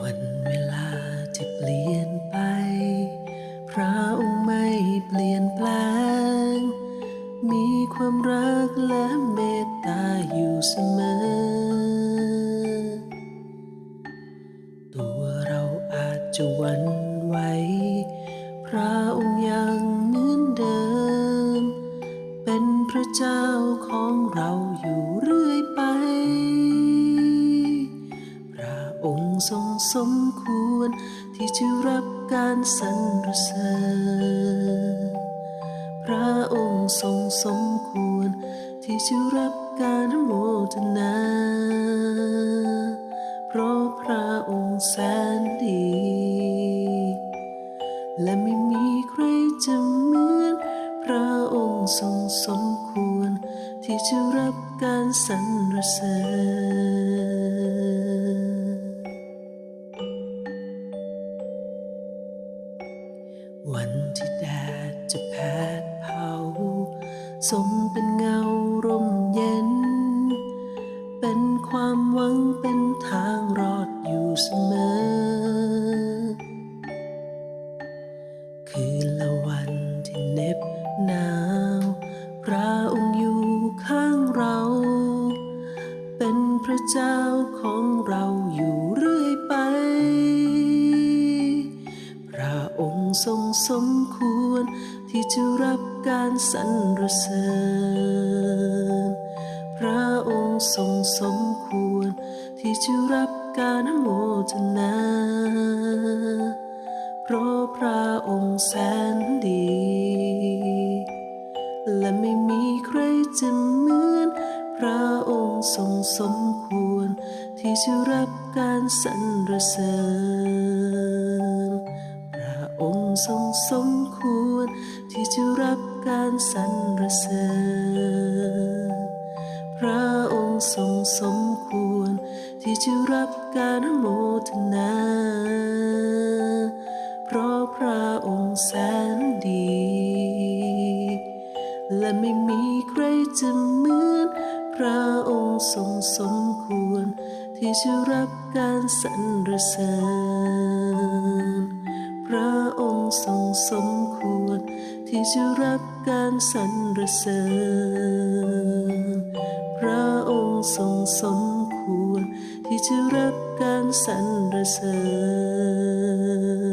วันเวลาจะเปลี่ยนไป พระองค์ไม่เปลี่ยนแปลง มีความรักและเมตตาอยู่เสมอ ตัวเราอาจจะวัน ทรงสมควร ที่จะรับการสรรเสริญพระองค์ทรงสมควร ที่จะรับการโมทนา เพราะพระองค์แสนดี และไม่มีใครจะเหมือนพระองค์ทรงสมควร ที่จะรับการสรรเสริญ ที่แดดจะแผดเผา สมเป็นเงาร่มเย็น เป็นความหวังเป็นทางรอดอยู่เสมอ สมควร ที่จะรับการสรรเสริญ พระองค์ทรงสมควร ที่จะรับการโมทนา เพราะพระองค์แสนดี และไม่มีใครจะเหมือน พระองค์ทรงสมควร ที่จะรับการสรรเสริญ ทรงสมควร ที่จะรับการสรรเสริญพระองค์ทรงสมควร ที่จะรับการโมทนา เพราะพระองค์แสนดี และไม่มีใครจะเหมือนพระองค์ทรงสมควร ที่จะรับการสรรเสริญ สมควร ที่จะรับการสรรเสริญ พระองค์ทรงสมควร ที่จะรับการสรรเสริญ